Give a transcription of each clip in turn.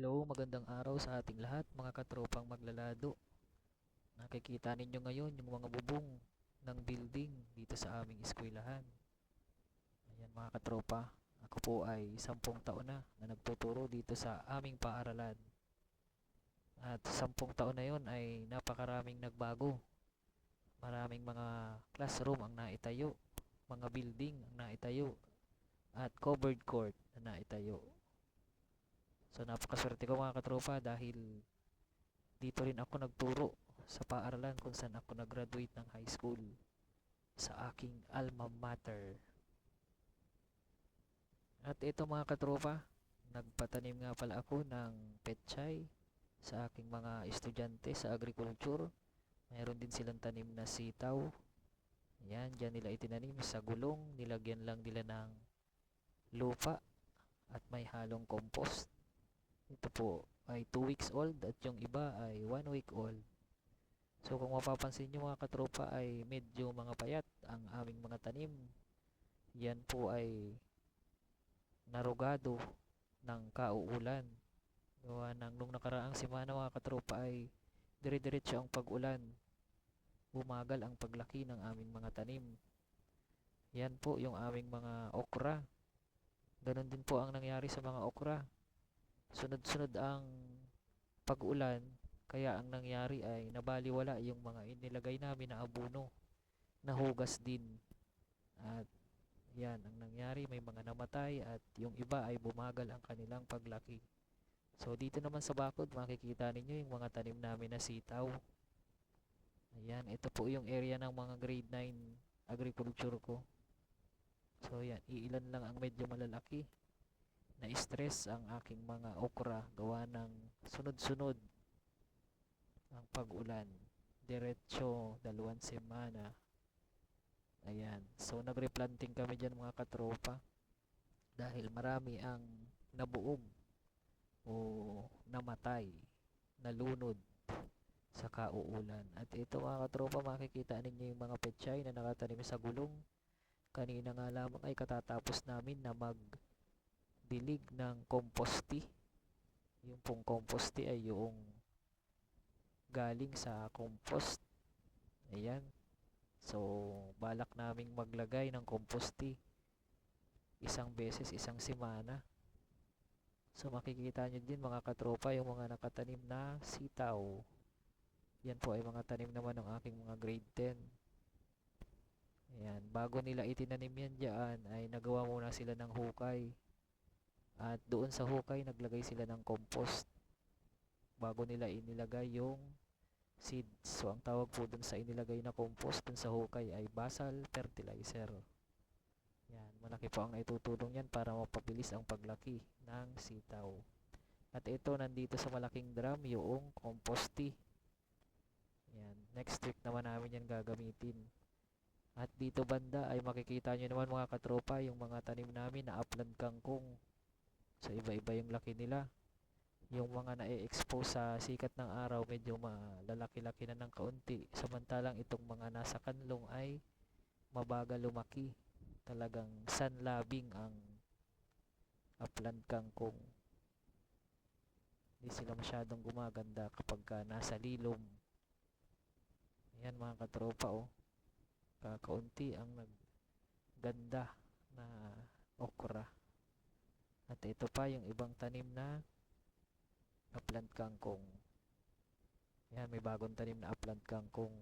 Hello, magandang araw sa ating lahat, mga katropang maglalado. Nakikita ninyo ngayon yung mga bubong ng building dito sa aming eskwelahan. Ayan mga katropa, ako po ay sampung taon na na nagtuturo dito sa aming paaralan. At sampung taon na yon ay napakaraming nagbago. Maraming mga classroom ang naitayo, mga building ang naitayo, at covered court na naitayo. So napakaswerte ko mga katropa dahil dito rin ako nagturo sa paaralan kung saan ako nag-graduate ng high school sa aking alma mater. At ito mga katropa, nagpatanim nga pala ako ng petchay sa aking mga estudyante sa agriculture. Mayroon din silang tanim na sitaw. Yan, dyan nila itinanim sa gulong. Nilagyan lang nila ng lupa at may halong compost. Ito po ay 2 weeks old at yung iba ay 1 week old. So kung mapapansin nyo mga katropa ay medyo mga payat ang aming mga tanim. Yan po ay narugado ng kauulan. Gawa ng nung nakaraang simana mga katropa ay dire-diretso ang pag-ulan. Bumagal ang paglaki ng aming mga tanim. Yan po yung aming mga okra. Ganon din po ang nangyari sa mga okra sunod-sunod ang pag-ulan kaya ang nangyari ay nabaliwala yung mga inilagay namin na abono nahugas din. At yan ang nangyari may mga namatay at yung iba ay bumagal ang kanilang paglaki. So dito naman sa bakod makikita ninyo yung mga tanim namin na sitaw. Ayan ito po yung area ng mga grade 9 agriculture ko. So yan iilan lang ang medyo malalaki na-stress ang aking mga okra gawa ng sunod-sunod ang pag-ulan. Diretso, dalawang semana. Ayan. So, nag-replanting kami dyan mga katropa. Dahil marami ang nabuog o namatay, nalunod sa kauulan. At ito mga katropa, makikita ninyo yung mga petchay na nakatanim sa gulong. Kanina nga lamang ay katatapos namin na mag dilig ng composti. Yung pong composti ay yung galing sa compost. Ayan. So, balak naming maglagay ng composti isang beses, isang semana. So, makikita nyo din mga katropa yung mga nakatanim na sitaw. Yan po ay mga tanim naman ng aking mga grade 10. Ayan. Bago nila itinanim yan dyan, ay nagawa muna sila ng hukay. At doon sa hukay, naglagay sila ng compost bago nila inilagay yung seeds. So, ang tawag po dun sa inilagay na compost dun sa hukay ay basal fertilizer. Yan, malaki po ang naitutulong yan para mapabilis ang paglaki ng sitaw. At ito, nandito sa malaking drum, yung composti. Yan, next week naman namin yan gagamitin. At dito banda ay makikita nyo naman mga katropa, yung mga tanim namin na upland kangkong. So iba-iba yung laki nila. Yung mga na-expose sa sikat ng araw medyo malalaki-laki na ng kaunti. Samantalang itong mga nasa kanlong ay mabagal lumaki. Talagang sunlabing ang upland kangkong. Hindi sila masyadong gumaganda kapag ka nasa lilom. Ayan mga katropa oh. Kakaunti ang nagganda na okra. At ito pa yung ibang tanim na upland kangkong. Yan, may bagong tanim na upland kangkong.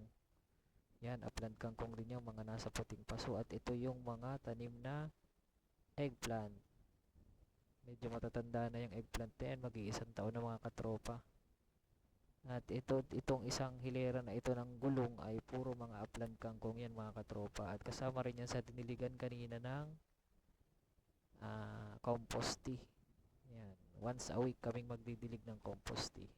Yan, upland kangkong din yung mga nasa puting paso. At ito yung mga tanim na eggplant. Medyo matatanda na yung eggplant na. Mag-iisang taon na mga katropa. At ito, itong isang hilera na ito ng gulong ay puro mga upland kangkong yan mga katropa. At kasama rin yan sa diniligan kanina ng uh, composti. Yan. Once a week kaming magdidilig ng composti.